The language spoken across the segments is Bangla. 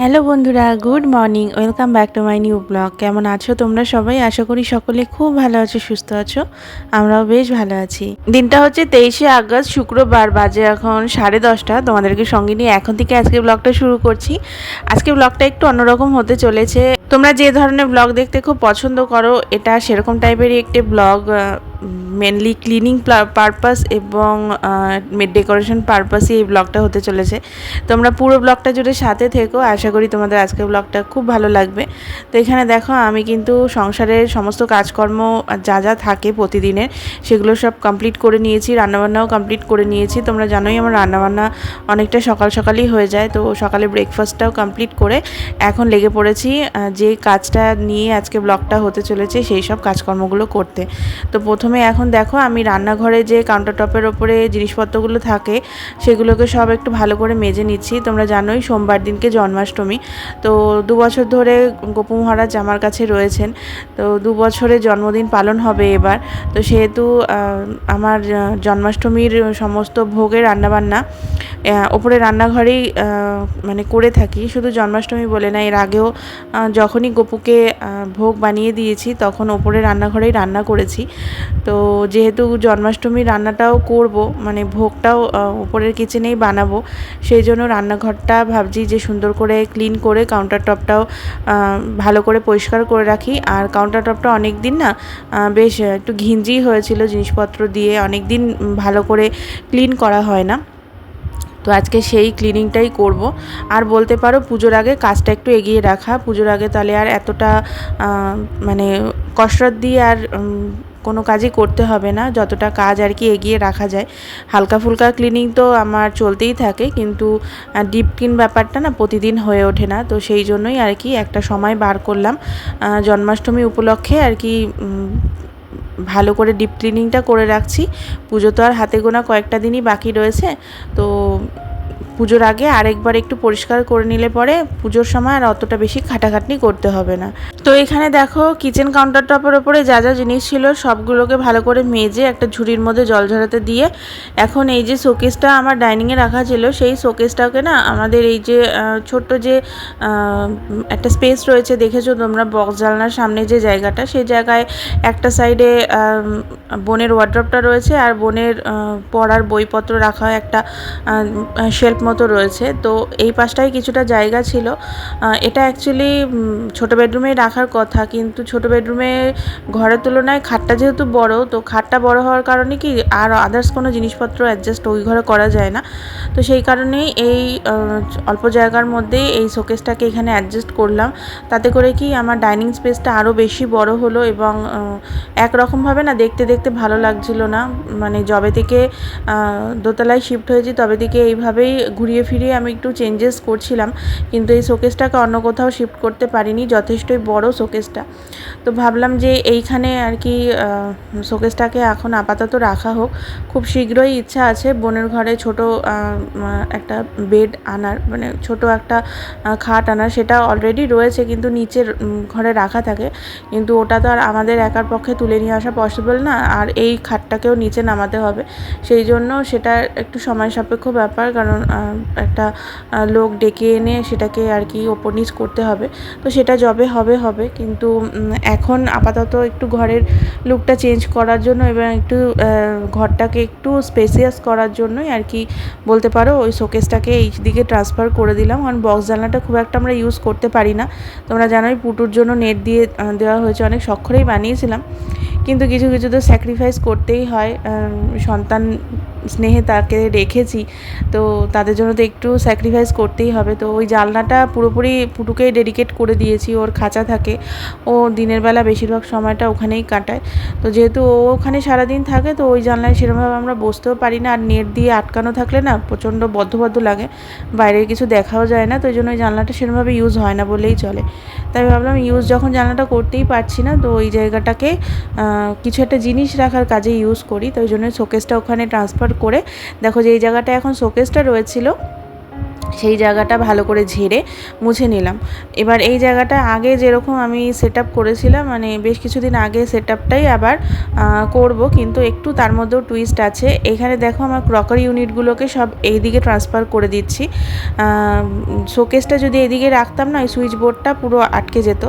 হ্যালো বন্ধুরা, good morning, welcome back to my new blog. কেমন আছো তোমরা সবাই? আশা করি সকলে খুব ভালো আছো, সুস্থ আছো। আমরাও বেশ ভালো আছি। দিনটা হচ্ছে তেইশে আগস্ট, শুক্রবার বাজে এখন সাড়ে দশটা। তোমাদেরকে সঙ্গে নিয়ে এখন থেকে আজকে ব্লগটা শুরু করছি। আজকে ব্লগটা একটু অন্যরকম হতে চলেছে। তোমরা যে ধরনের ব্লগ দেখতে খুব পছন্দ করো, এটা সেরকম টাইপেরই একটি ব্লগ মেনলি ক্লিনিং পারপাস এবং ডেকোরেশন পারপাসই এই ব্লগটা হতে চলেছে। তোমরা পুরো ব্লগটা জুড়ে সাথে থেকো। আশা করি তোমাদের আজকের ব্লগটা খুব ভালো লাগবে। তো এখানে দেখো, আমি কিন্তু সংসারের সমস্ত কাজকর্ম যা যা থাকে প্রতিদিনের, সেগুলো সব কমপ্লিট করে নিয়েছি, রান্নাবান্নাও কমপ্লিট করে নিয়েছি। তোমরা জানোই আমার রান্নাবান্না অনেকটা সকাল সকালই হয়ে যায়, তো সকালে ব্রেকফাস্টটাও কমপ্লিট করে এখন লেগে পড়েছি যে কাজটা নিয়ে আজকে ব্লগটা হতে চলেছে, সেই সব কাজকর্মগুলো করতে। তো প্রথমে এখন দেখো আমি রান্নাঘরে যে কাউন্টার টপের ওপরে জিনিসপত্রগুলো থাকে, সেগুলোকে সব একটু ভালো করে মেজে নিচ্ছি। তোমরা জানোই সোমবার দিনকে জন্মাষ্টমী। তো দু বছর ধরে গোপু মহারাজ আমার কাছে রয়েছেন। তো দু বছরে জন্মদিন পালন হবে এবার। তো সেহেতু আমার জন্মাষ্টমীর সমস্ত ভোগের রান্নাবান্না ওপরে রান্নাঘরেই মানে করে থাকি। শুধু জন্মাষ্টমী বলে না, এর আগেও যখনই গপুকে ভোগ বানিয়ে দিয়েছি, তখন ওপরে রান্নাঘরেই রান্না করেছি। তো যেহেতু জন্মাষ্টমী রান্নাটাও করব মানে ভোগটাও উপরের কিচেনেই বানাবো, সেই জন্য রান্নাঘরটা ভাবছি যে সুন্দর করে ক্লিন করে কাউন্টার টপটাও ভালো করে পরিষ্কার করে রাখি। আর কাউন্টার টপটা অনেক দিন না বেশ একটু ঘিঞ্জি হয়েছিল জিনিসপত্র দিয়ে অনেক দিন ভালো করে ক্লিন করা হয় না। তো আজকে সেই ক্লিনিংটাই করব। আর বলতে পারো পুজোর আগে কাজটা একটু এগিয়ে রাখা। পুজোর আগে তাহলে আর এতটা মানে কসরত দিয়ে আর কোনো কাজই করতে হবে না। যতটা কাজ আর কি এগিয়ে রাখা যায়। হালকা ফুলকা ক্লিনিং তো আমার চলতেই থাকে কিন্তু ডিপ ক্লিন ব্যাপারটা না প্রতিদিন হয়ে ওঠে না। তো সেই জন্যই আর কি একটা সময় বার করলাম। জন্মাষ্টমী উপলক্ষে আর কি ভালো করে ডিপ ক্লিনিংটা করে রাখছি। পুজো তো আর হাতে গোনা কয়েকটা দিনই বাকি রয়েছে। তো পুজোর আগে আরেকবার একটু পরিষ্কার করে নিলে পরে পুজোর সময় আর অতটা বেশি খাটাখাটনি করতে হবে না। তো এখানে দেখো কিচেন কাউন্টার টপের ওপরে যা যা জিনিস ছিল সবগুলোকে ভালো করে মেজে একটা ঝুড়ির মধ্যে জল ঝরাতে দিয়ে এখন এই যে শোকেসটা আমার ডাইনিংয়ে রাখা ছিল, সেই শোকেসটাকে না আমাদের এই যে ছোট্ট যে একটা স্পেস রয়েছে দেখেছ তোমরা বক্স জালনার সামনে যে জায়গাটা, সেই জায়গায় একটা সাইডে বোনের ওয়ার্ড্রপটা রয়েছে আর বোনের পড়ার বইপত্র রাখা একটা শেল্ফ মতো রয়েছে। তো এই পাশটায় কিছুটা জায়গা ছিল। এটা অ্যাকচুয়ালি ছোটো বেডরুমে রাখার কথা। কিন্তু ছোটো বেডরুমে ঘরের তুলনায় খাটটা যেহেতু বড়, তো খাটটা বড় হওয়ার কারণে কি আর আদার্স কোনো জিনিসপত্র অ্যাডজাস্ট ওই ঘরে করা যায় না। তো সেই কারণেই এই অল্প জায়গার মধ্যেই এই শোকেসটাকে এখানে অ্যাডজাস্ট করলাম। তাতে করে কি আমার ডাইনিং স্পেসটা আরও বেশি বড় হলো এবং একরকমভাবে না দেখতে দেখতে ভালো লাগছিল না। মানে জবে থেকে দোতলায় শিফট হয়েছি, তবে থেকে এইভাবেই ঘুরিয়ে ফিরিয়ে আমি একটু চেঞ্জেস করছিলাম, কিন্তু এই শোকেসটাকে অন্য কোথাও শিফট করতে পারিনি, যথেষ্টই বড় শোকেসটা। তো ভাবলাম যে এইখানে আর কি শোকেসটাকে এখন আপাতত রাখা হোক। খুব শীঘ্রই ইচ্ছা আছে বোনের ঘরে ছোট একটা বেড আনার মানে ছোট একটা খাট আনার, সেটা অলরেডি রয়েছে কিন্তু নিচের ঘরে রাখা থাকে। কিন্তু ওটা তো আর আমাদের একার পক্ষে তুলে নিয়ে আসা পসিবল না, আর এই খাটটাকেও নিচে নামাতে হবে। সেই জন্য সেটা একটু সময় সাপেক্ষ ব্যাপার, কারণ একটা লোক ডেকে এনে সেটাকে আর কি ওপর নিচ করতে হবে। তো সেটা যবে হবে হবে। কিন্তু এখন আপাতত একটু ঘরের লুকটা চেঞ্জ করার জন্য এবং একটু ঘরটাকে একটু স্পেসিয়াস করার জন্যই আর কি বলতে পারো, ওই শোকেসটাকে এই দিকে ট্রান্সফার করে দিলাম। কারণ বক্স জানলাটা খুব একটা আমরা ইউজ করতে পারি না। তোমরা জানোই পুটুর জন্য নেট দিয়ে দেওয়া হয়েছে, অনেক সক্ষরেই বানিয়েছিলাম। কিন্তু কিছু কিছু তো স্যাক্রিফাইস করতেই হয় সন্তান স্নেহে তাকে রেখেছি, তো তাদের জন্য তো একটু স্যাক্রিফাইস করতেই হবে। তো ওই জালনাটা পুরোপুরি পুটুকেই ডেডিকেট করে দিয়েছি, ওর খাঁচা থাকে। ও দিনের বেলা বেশিরভাগ সময়টা ওখানেই কাটায়। তো যেহেতু ও ওখানে সারাদিন থাকে, তো ওই জানলায় সেরকমভাবে আমরা বসতেও পারি না। আর নেট দিয়ে আটকানো থাকলে না প্রচণ্ড বদ্ধ লাগে। বাইরে কিছু দেখাও যায় না, তো ওই জন্য ওই জানলাটা সেরকমভাবে ইউজ হয় না বলেই চলে। তাই ভাবলাম ইউজ যখন জানলাটা করতেই পারছি না, তো ওই জায়গাটাকে কিছু একটা জিনিস রাখার কাজে ইউজ করি। তো ওই জন্য শোকেসটা ওখানে ট্রান্সফার করে। দেখো যে এই জায়গাটা এখন শোকেসটা রয়েছিল। সেই জায়গাটা ভালো করে ঝেড়ে মুছে নিলাম। এবার এই জায়গাটা আগে যেরকম আমি সেট করেছিলাম মানে বেশ কিছুদিন আগে সেট আবার করব, কিন্তু একটু তার মধ্যেও টুইস্ট আছে। এখানে দেখো আমার ক্রকারি ইউনিটগুলোকে সব এই দিকে ট্রান্সফার করে দিচ্ছি। শোকেসটা যদি এদিকে রাখতাম না ওই সুইচ বোর্ডটা পুরো আটকে যেত।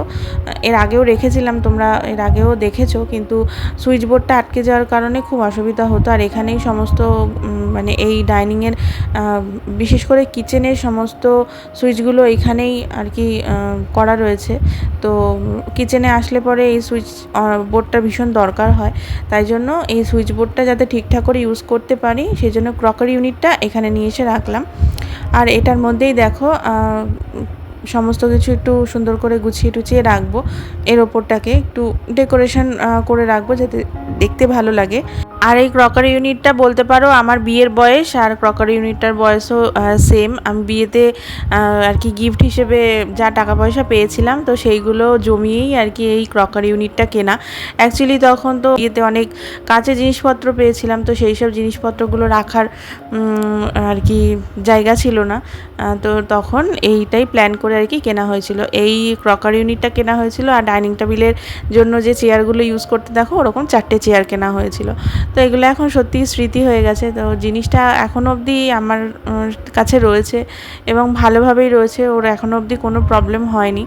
এর আগেও রেখেছিলাম তোমরা, এর আগেও দেখেছ, কিন্তু সুইচ বোর্ডটা আটকে যাওয়ার কারণে খুব অসুবিধা হতো। আর এখানেই সমস্ত মানে এই ডাইনিংয়ের বিশেষ করে কিচেনের সমস্ত সুইচগুলো এখানেই আর কি করা রয়েছে। তো কিচেনে আসলে পরে এই সুইচ বোর্ডটা ভীষণ দরকার হয়। তাই জন্য এই সুইচ বোর্ডটা যাতে ঠিকঠাক করে ইউজ করতে পারি সেই জন্য ক্রকারি ইউনিটটা এখানে নিয়ে এসে রাখলাম। আর এটার মধ্যেই দেখো সমস্ত কিছু একটু সুন্দর করে গুছিয়ে টুছিয়ে রাখব। এর ওপরটাকে একটু ডেকোরেশন করে রাখব যাতে দেখতে ভালো লাগে। আর এই ক্রকারি ইউনিটটা বলতে পারো, আমার বিয়ের বয়স আর ক্রকারি ইউনিটটার বয়সও সেম আমি বিয়েতে আর কি গিফট হিসেবে যা টাকা পয়সা পেয়েছিলাম, তো সেইগুলো জমিয়েই আর কি এই ক্রকারি ইউনিটটা কেনা। অ্যাকচুয়ালি তখন তো বিয়েতে অনেক কাঁচে জিনিসপত্র পেয়েছিলাম, তো সেই সব জিনিসপত্রগুলো রাখার আর কি জায়গা ছিল না। তো তখন এইটাই প্ল্যান করে আর কি কেনা হয়েছিল। এই ক্রকারি ইউনিটটা কেনা হয়েছিল আর ডাইনিং টেবিলের জন্য যে চেয়ারগুলো ইউজ করতে দেখো, ওরকম চারটে চেয়ার কেনা হয়েছিল। তো এগুলো এখন সত্যি স্মৃতি হয়ে গেছে। তো জিনিসটা এখনও অবধি আমার কাছে রয়েছে এবং ভালোভাবেই রয়েছে। ওর এখনও অবধি কোনো প্রবলেম হয়নি।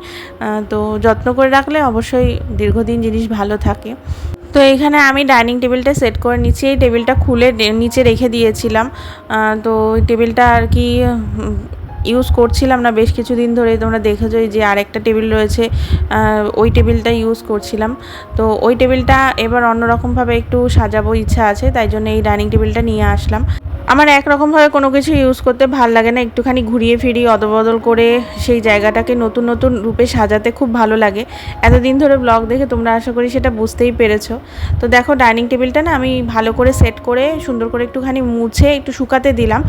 তো যত্ন করে রাখলে অবশ্যই দীর্ঘদিন জিনিস ভালো থাকে। তো এখানে আমি ডাইনিং টেবিলটা সেট করে নিচ্ছি। এই টেবিলটা খুলে নিচে রেখে দিয়েছিলাম। তো টেবিলটা আর কি ইউজ করছিলাম না, বেশ কিছুদিন ধরে তোমরা দেখেছ যে আরেকটা টেবিল রয়েছে ওই টেবিলটা ইউজ করছিলাম। তো ওই টেবিলটা এবার অন্যরকমভাবে একটু সাজাবো ইচ্ছা আছে, তাই জন্য এই ডাইনিং টেবিলটা নিয়ে আসলাম। আমার একরকমভাবে কোনো কিছু ইউজ করতে ভালো লাগে না। একটুখানি ঘুরিয়ে ফিরিয়ে অদবদল করে সেই জায়গাটাকে নতুন নতুন রূপে সাজাতে খুব ভালো লাগে। এতদিন ধরে ব্লগ দেখে তোমরা আশা করি সেটা বুঝতেই পেরেছ। তো দেখো ডাইনিং টেবিলটা না আমি ভালো করে সেট করে, সুন্দর করে একটুখানি মুছে একটু শুকাতে দিলাম।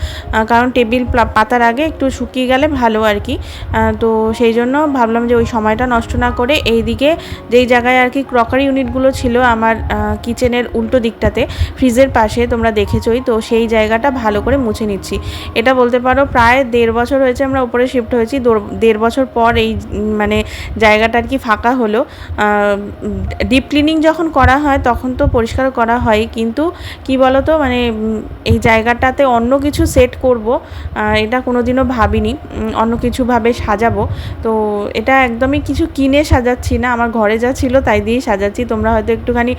কারণ টেবিল পাতার আগে একটু শুকিয়ে গেলে ভালো আর কি। তো সেই জন্য ভাবলাম যে ওই সময়টা নষ্ট না করে এই দিকে যেই জায়গায় আর কি ক্রকারি ইউনিটগুলো ছিল আমার কিচেনের উল্টো দিকটাতে ফ্রিজের পাশে তোমরা দেখেছোই। তো সেই জায়গাটা জায়গাটা ভালো করে মুছে নিচ্ছি। এটা বলতে পারো প্রায় দেড় বছর হয়েছে আমরা উপরে শিফট হয়েছি। দেড় বছর পর এই মানে জায়গাটা আর কি ফাঁকা হলো। ডিপ ক্লিনিং যখন করা হয় তখন তো পরিষ্কার করা হয়। কিন্তু কি বলতো মানে এই জায়গাটাতে অন্য কিছু সেট করব এটা কোনো দিনও ভাবিনি অন্য কিছুভাবে সাজাবো। তো এটা একদমই কিছু কিনে সাজাচ্ছি না। আমার ঘরে যা ছিল তাই দিয়েই সাজাচ্ছি। তোমরা হয়তো একটুখানি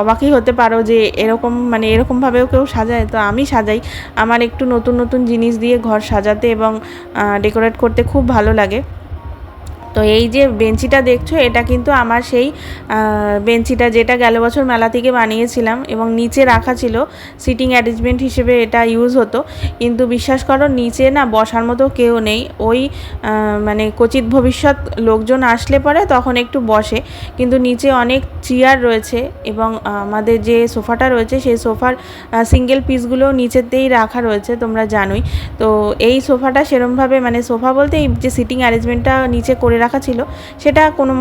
অবাকই হতে পারো যে এরকম মানে এরকমভাবেও কেউ সাজায়। তো আমি সাজাই। আমার একটু নতুন নতুন জিনিস দিয়ে ঘর সাজাতে এবং ডেকোরেট করতে খুব ভালো লাগে। তো এই যে বেঞ্চিটা দেখছ, এটা কিন্তু আমার সেই বেঞ্চিটা যেটা গেল বছর মেলা থেকে বানিয়েছিলাম এবং নিচে রাখা ছিল, সিটিং অ্যারেঞ্জমেন্ট হিসেবে এটা ইউজ হতো। কিন্তু বিশ্বাস করো, নিচে না বসার মতো কেউ নেই। ওই মানে কচিত ভবিষ্যৎ লোকজন আসলে পরে তখন একটু বসে। কিন্তু নিচে অনেক চেয়ার রয়েছে এবং আমাদের যে সোফাটা রয়েছে, সেই সোফার সিঙ্গেল পিসগুলো নিচেতেই রাখা রয়েছে, তোমরা জানোই। তো এই সোফাটা সেরমভাবে মানে সোফা বলতে এই যে সিটিং অ্যারেঞ্জমেন্টটা নিচে করে রাখা ছিল, সেটা কোনো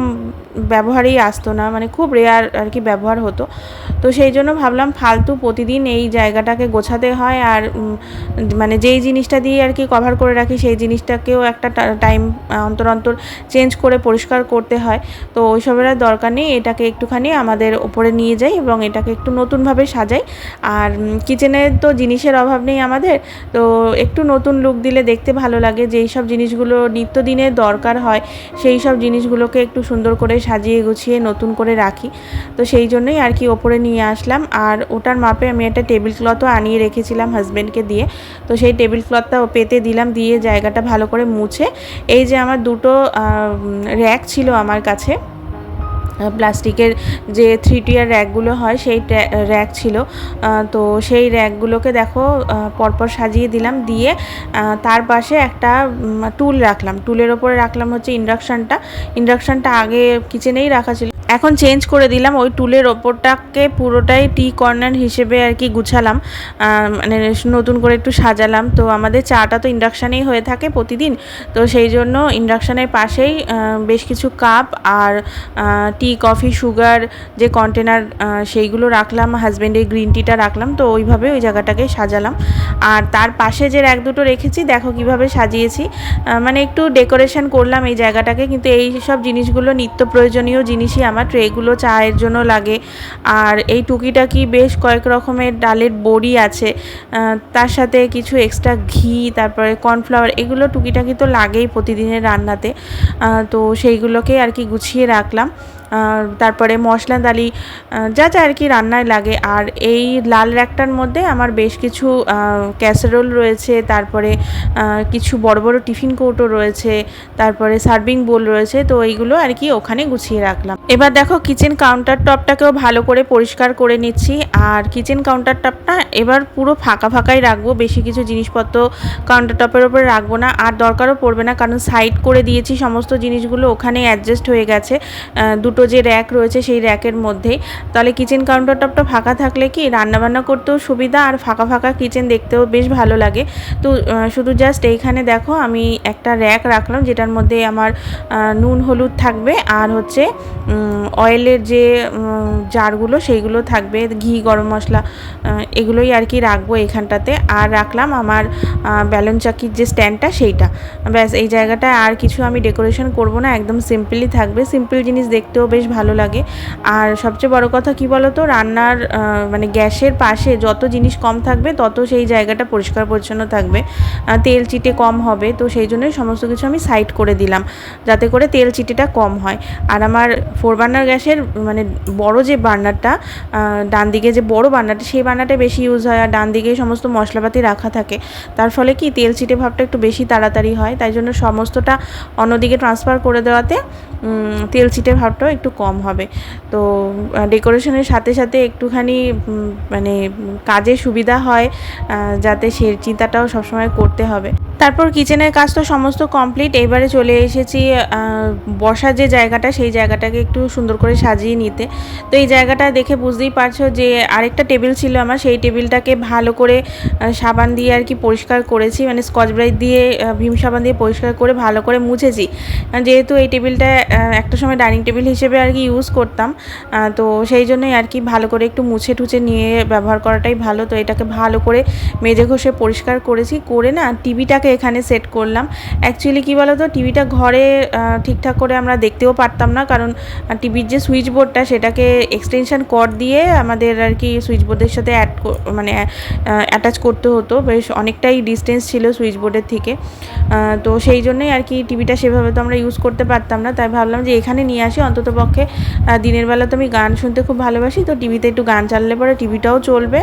ব্যবহারেই আসতো না মানে খুব রেয়ার আর কি ব্যবহার হতো। তো সেই জন্য ভাবলাম ফালতু প্রতিদিন এই জায়গাটাকে গোছাতে হয় আর মানে যেই জিনিসটা দিয়ে আর কি কভার করে রাখি, সেই জিনিসটাকেও একটা টাইম অন্তর অন্তর চেঞ্জ করে পরিষ্কার করতে হয়। তো ওইসবের আর দরকার নেই, এটাকে একটুখানি আমাদের ওপরে নিয়ে যাই এবং এটাকে একটু নতুনভাবে সাজাই। আর কিচেনে তো জিনিসের অভাব নেই আমাদের, তো একটু নতুন লুক দিলে দেখতে ভালো লাগে যেই সব জিনিসগুলো নিত্যদিনে দরকার হয়। সেই সব জিনিসগুলোকে একটু সুন্দর করে সাজিয়ে গুছিয়ে নতুন করে রাখি। তো সেই জন্যই আর কি ওপরে নিয়ে আসলাম। আর ওটার মাপে আমি একটা টেবিল ক্লথও আনিয়ে রেখেছিলাম হাজব্যান্ডকে দিয়ে। তো সেই টেবিল ক্লথটা পেতে দিলাম, দিয়ে জায়গাটা ভালো করে মুছে। এই যে আমার দুটো র্যাক ছিল আমার কাছে প্লাস্টিকের যে থ্রি টিয়ার র্যাকগুলো হয়, সেই র্যাক ছিল। তো সেই র্যাকগুলোকে দেখো পরপর সাজিয়ে দিলাম। দিয়ে তার পাশে একটা টুল রাখলাম। টুলের ওপরে রাখলাম হচ্ছে ইন্ডাকশানটা। ইন্ডাকশানটা আগে কিচেনেই রাখা ছিল। এখন চেঞ্জ করে দিলাম, ওই টুলের ওপরটাকে পুরোটাই টি কর্নার হিসেবে আর কি গুছালাম। মানে নতুন করে একটু সাজালাম। তো আমাদের চাটা তো ইন্ডাকশানেই হয়ে থাকে প্রতিদিন। তো সেই জন্য ইন্ডাকশানের পাশেই বেশ কিছু কাপ আর টি কফি সুগার যে কন্টেনার সেইগুলো রাখলাম হাজব্যান্ডের গ্রিন টিটা রাখলাম। তো ওইভাবে ওই জায়গাটাকে সাজালাম। আর তার পাশে যে র্যাক দুটো রেখেছি, দেখো কীভাবে সাজিয়েছি। মানে একটু ডেকোরেশন করলাম এই জায়গাটাকে, কিন্তু এই সব জিনিসগুলো নিত্য প্রয়োজনীয় জিনিসই আমার ট্রেগুলো চায়ের জন্য লাগে। আর এই টুকিটাকি বেশ কয়েক রকমের ডালের বড়ি আছে তার সাথে কিছু এক্সট্রা ঘি, তারপরে কর্নফ্লাওয়ার এগুলো টুকিটাকি তো লাগেই প্রতিদিনের রান্নাতে। তো সেইগুলোকে আর কি গুছিয়ে রাখলাম। তারপরে মশলা দালি যা যা আর কি রান্নায় লাগে। আর এই লাল র্যাকটার মধ্যে আমার বেশ কিছু ক্যাসারোল রয়েছে তারপরে কিছু বড় বড় টিফিন কৌটো রয়েছে তারপরে সার্ভিং বোল রয়েছে তো এইগুলো আর কি ওখানে গুছিয়ে রাখলাম। এবার দেখো কিচেন কাউন্টার টপটাকেও ভালো করে পরিষ্কার করে নিচ্ছি। আর কিচেন কাউন্টার টপটা এবার পুরো ফাঁকা ফাঁকাই রাখব বেশি কিছু জিনিসপত্র কাউন্টার টপের ওপরে রাখব না। আর দরকারও পড়বে না কারণ সাইড করে দিয়েছি সমস্ত জিনিসগুলো ওখানে অ্যাডজাস্ট হয়ে গেছে। আহ, দুটো যে র্যাক রয়েছে সেই র্যাকের মধ্যেই তাহলে কিচেন কাউন্টার টপটা ফাঁকা থাকলে কি রান্নাবান্না করতেও সুবিধা আর ফাঁকা ফাঁকা কিচেন দেখতেও বেশ ভালো লাগে। তো শুধু জাস্ট এইখানে দেখো, আমি একটা র্যাক রাখলাম যেটার মধ্যে আমার নুন, হলুদ থাকবে আর হচ্ছে অয়েলের যে জারগুলো সেইগুলো থাকবে, ঘি, গরম মশলা এগুলোই আর কি রাখব এখানটাতে আর রাখলাম আমার ব্যালন চাকির যে স্ট্যান্ডটা সেইটা। ব্যাস, এই জায়গাটায় আর কিছু আমি ডেকোরেশন করব না, একদম সিম্পলি থাকবে। সিম্পল জিনিস দেখতেও বেশ ভালো লাগে। আর সবচেয়ে বড় কথা কি বলো তো রান্নার মানে গ্যাসের পাশে যত জিনিস কম থাকবে, তত সেই জায়গাটা পরিষ্কার পরিচ্ছন্ন থাকবে। তেল চিটে কম হবে, তো সেই জন্যই সমস্ত কিছু আমি সাইড করে দিলাম, যাতে করে তেল চিটেটা কম হয়। আর আমার ফোর বার্নার গ্যাসের মানে বড় যে বার্নারটা ডান দিকে যে বড় বার্নারটা সেই বার্নারটা বেশি ইউজ হয়। আর ডান দিকে সমস্ত মশলাপাতি রাখা থাকে। তার ফলে কি? তেল চিটে ভাবটা একটু বেশি তাড়াতাড়ি হয়। তাই জন্য সমস্তটা অন্যদিকে ট্রান্সফার করে দেওয়াতে তেল চিটে ভাবটাও একটু কম হবে। তো ডেকোরেশনের সাথে সাথে একটুখানি মানে কাজে সুবিধা হয় যাতে সে চিন্তাটাও সবসময় করতে হবে। তারপর কিচেনের কাজ তো সমস্ত কমপ্লিট এবারে চলে এসেছি বসার যে জায়গাটা, সেই জায়গাটাকে একটু সুন্দর করে সাজিয়ে নিতে। তো এই জায়গাটা দেখে বুঝতেই পারছ যে আরেকটা টেবিল ছিল আমার, সেই টেবিলটাকে ভালো করে সাবান দিয়ে আর কি পরিষ্কার করেছি। মানে স্কচ ব্রাইট দিয়ে ভীম সাবান দিয়ে পরিষ্কার করে ভালো করে মুছেছি। যেহেতু এই টেবিলটা একটা সময় ডাইনিং টেবিল হিসেবে আর কি ইউজ করতাম তো সেই জন্যই আর কি ভালো করে একটু মুছে টুছে নিয়ে ব্যবহার করাটাই ভালো। তো এটাকে ভালো করে মেজে ঘষে পরিষ্কার করেছি। করে না টিভিটাকে এখানে সেট করলাম। অ্যাকচুয়ালি কী বলো তো টিভিটা ঘরে ঠিকঠাক করে আমরা দেখতেও পারতাম না। কারণ টিভির যে সুইচ বোর্ডটা সেটাকে এক্সটেনশন কর দিয়ে আমাদের আর কি সুইচ বোর্ডের সাথে অ্যাড মানে অ্যাটাচ করতে হতো। বেশ অনেকটাই ডিস্টেন্স ছিল সুইচ বোর্ডের থেকে তো সেই জন্যই আর কি টিভিটা সেভাবে তো আমরা ইউজ করতে পারতাম না। তাই ভাবলাম যে এখানে নিয়ে আসি। অন্তত পক্ষে দিনের বেলা তো আমি গান শুনতে খুব ভালোবাসি। তো টিভিতে একটু গান চাললে পরে টিভিটাও চলবে।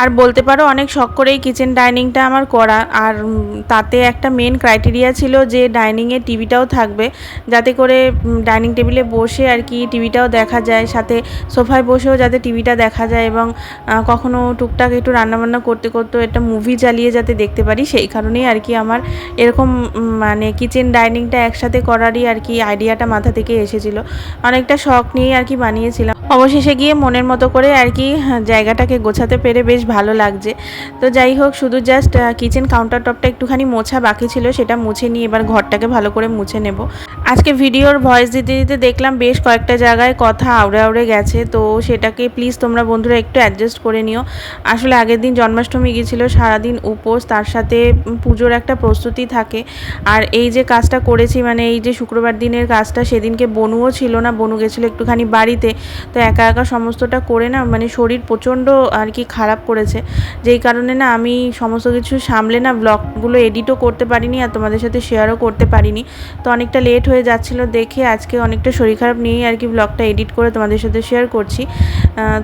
আর বলতে পারো অনেক শখ করেই কিচেন ডাইনিংটা আমার করা। আর উম, তাতে একটা মেন ক্রাইটেরিয়া ছিল যে ডাইনিংয়ে টিভিটাও থাকবে। যাতে করে ডাইনিং টেবিলে বসে আর কি টিভিটাও দেখা যায়, সাথে সোফায় বসেও যাতে টিভিটা দেখা যায় এবং কখনো টুকটাক একটু রান্নাবান্না করতে করতে একটা মুভি চালিয়ে যাতে দেখতে পারি, সেই কারণেই আর কি আমার এরকম মানে কিচেন ডাইনিংটা একসাথে করারই আর কি আইডিয়াটা মাথা থেকে এসেছিল। অনেকটা শখ নিয়ে আর কি বানিয়েছিলাম। অবশেষে গিয়ে মনের মতো করে আর কি হ্যাঁ, জায়গাটাকে গোছাতে পেরে বেশ ভালো লাগছে। তো যাই হোক শুধু জাস্ট কিচেন কাউন্টার টপটা একটুখানি মোছা বাকি ছিল সেটা মুছে নিয়ে এবার ঘরটাকে ভালো করে মুছে নেব। আজকে ভিডিওর ভয়েস দিতে দিতে দেখলাম বেশ কয়েকটা জায়গায় কথা আউড়ে আউড়ে গেছে তো সেটাকে প্লিজ তোমরা বন্ধুরা একটু অ্যাডজাস্ট করে নিও। আসলে আগের দিন জন্মাষ্টমী গিয়েছিল সারাদিন উপোস তার সাথে পুজোর একটা প্রস্তুতি থাকে। আর এই যে কাজটা করেছি মানে এই যে শুক্রবার দিনের কাজটা সেদিনকে বনুও ছিল না বনু গেছিল একটুখানি বাড়িতে তো একা একা সমস্তটা করে না মানে শরীর প্রচণ্ড আর কি খারাপ করেছে। যেই কারণে না আমি সমস্ত কিছু সামলে না ব্লগগুলো এডিটও করতে পারিনি আর তোমাদের সাথে শেয়ারও করতে পারিনি। তো অনেকটা লেট হয়ে যাচ্ছিল দেখে আজকে অনেকটা শরীর খারাপ নিয়েই আর কি ব্লগটা এডিট করে তোমাদের সাথে শেয়ার করছি।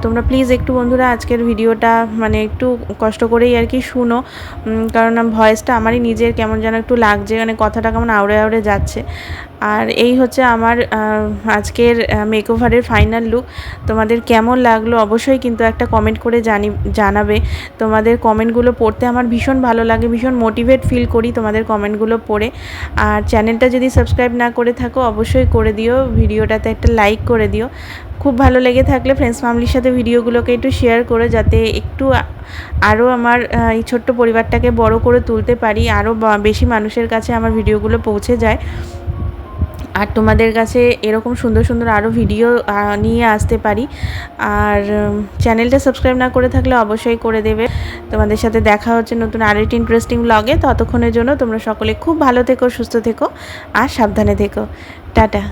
তোমরা প্লিজ একটু বন্ধুরা আজকের ভিডিওটা মানে একটু কষ্ট করেই আর কি শুনো। কারণ ভয়েসটা আমারই নিজের কেমন যেন একটু লাগছে মানে কথাটা কেমন আউড়ে আউড়ে যাচ্ছে। আর এই হচ্ছে আমার আজকের মেকওভারের ফাইনাল লুক তোমাদের কেমন লাগল অবশ্যই কিন্তু একটা কমেন্ট করে জানি, জানাবে। তোমাদের কমেন্টগুলো পড়তে আমার ভীষণ ভালো লাগে, ভীষণ মোটিভেট ফিল করি তোমাদের কমেন্টগুলো পড়ে। আর চ্যানেলটা যদি সাবস্ক্রাইব না করে থাকো অবশ্যই করে দিও, ভিডিওটাতে একটা লাইক করে দিও। খুব ভালো লেগে থাকলে ফ্রেন্ডস ফ্যামিলির সাথে ভিডিওগুলোকে একটু শেয়ার করে, যাতে একটু আরও আমার এই ছোট্ট পরিবারটাকে বড় করে তুলতে পারি আরও বেশি মানুষের কাছে আমার ভিডিওগুলো পৌঁছে যায়। আর তোমাদের কাছে এরকম সুন্দর সুন্দর আরও ভিডিও নিয়ে আসতে পারি। আর চ্যানেলটা সাবস্ক্রাইব না করে থাকলে অবশ্যই করে দেবে। তোমাদের সাথে দেখা হচ্ছে নতুন আরেকটি ইন্টারেস্টিং ব্লগে ততক্ষণের জন্য তোমরা সকলে খুব ভালো থেকো, সুস্থ থেকো আর সাবধানে থেকো। টাটা।